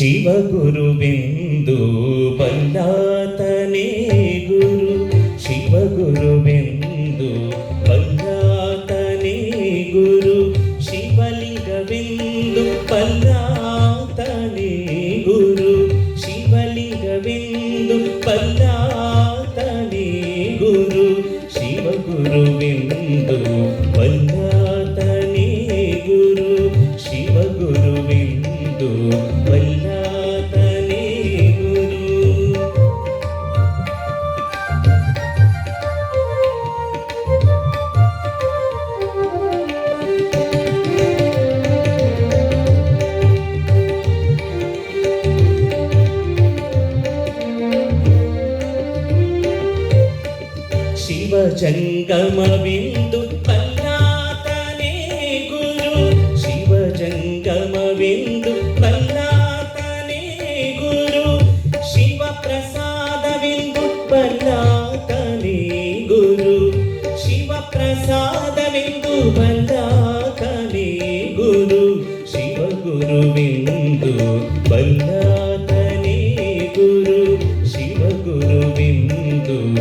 శివగురువిందు బల్లాతనే శివ జంగమ విందు పల్లాతనే గురు. శివ జంగమ విందు పల్లాతనే గురు. శివ ప్రసాద విందు పల్లాతనే గురు. శివ ప్రసాద విందు పల్లాతనే గురు. శివ గురు విందు పల్లాతనే గురు. శివ గురు విందు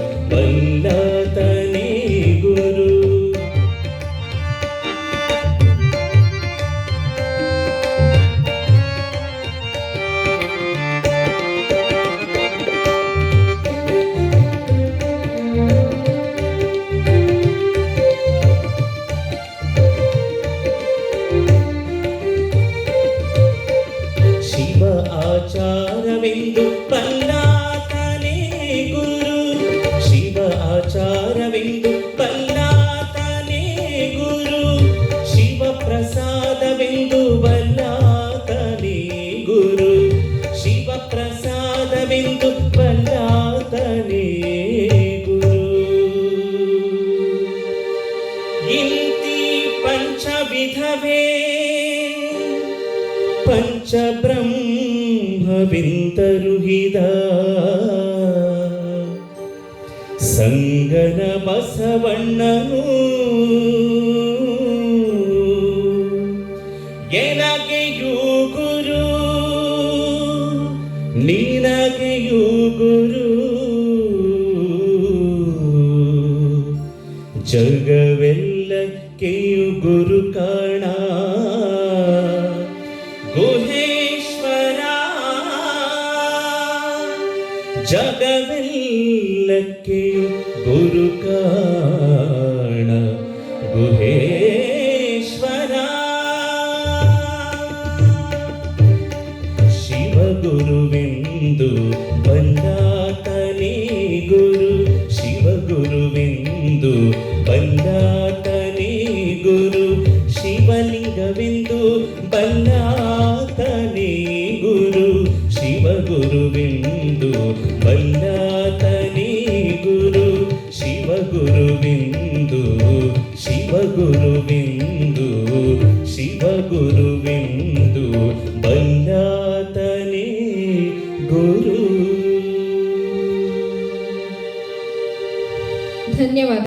ఆచారవిందు పల్లాతనే గురు. శివ ఆచారవిందు పల్లాతనే గురు. శివ ప్రసాదవిందు బల్లాతనే గురు. శివ ప్రసాదవిందు బల్లాతనే గురు. ఇంతి పంచవిధవే పంచబ్రహ్మ ಪಂಚಬ್ರಹ್ಮವಿಂತರುಹಿದ ಸಂಗನ ಬಸವಣ್ಣನು ಎನಗೆಯೂ ಗುರು ನೀನಗೆಯೂ ಗುರು. ಜಗವೆಲ್ಲಕ್ಕೆಯು ಗುರು ಕಾಣ. ಜಗವೆಲ್ಲಕ್ಕೆಯು ಗುರು ಕಾಣ ಗುಹೇಶ್ವರ ಶಿವ ಗುರುವೆಂದು ಬಂದಾತನೇ ಗುರು ಶಿವ ಗುರುವೆಂದು ಬಂದಾತನೇ ಗುರು ಶಿವಲಿಂಗವೆಂದು గురువిందు వల్లాతని గురు. శివ గురువిందు శివ గురువిందు శివ గురువిందు వల్లాతని గురు. ధన్యవాదాలు.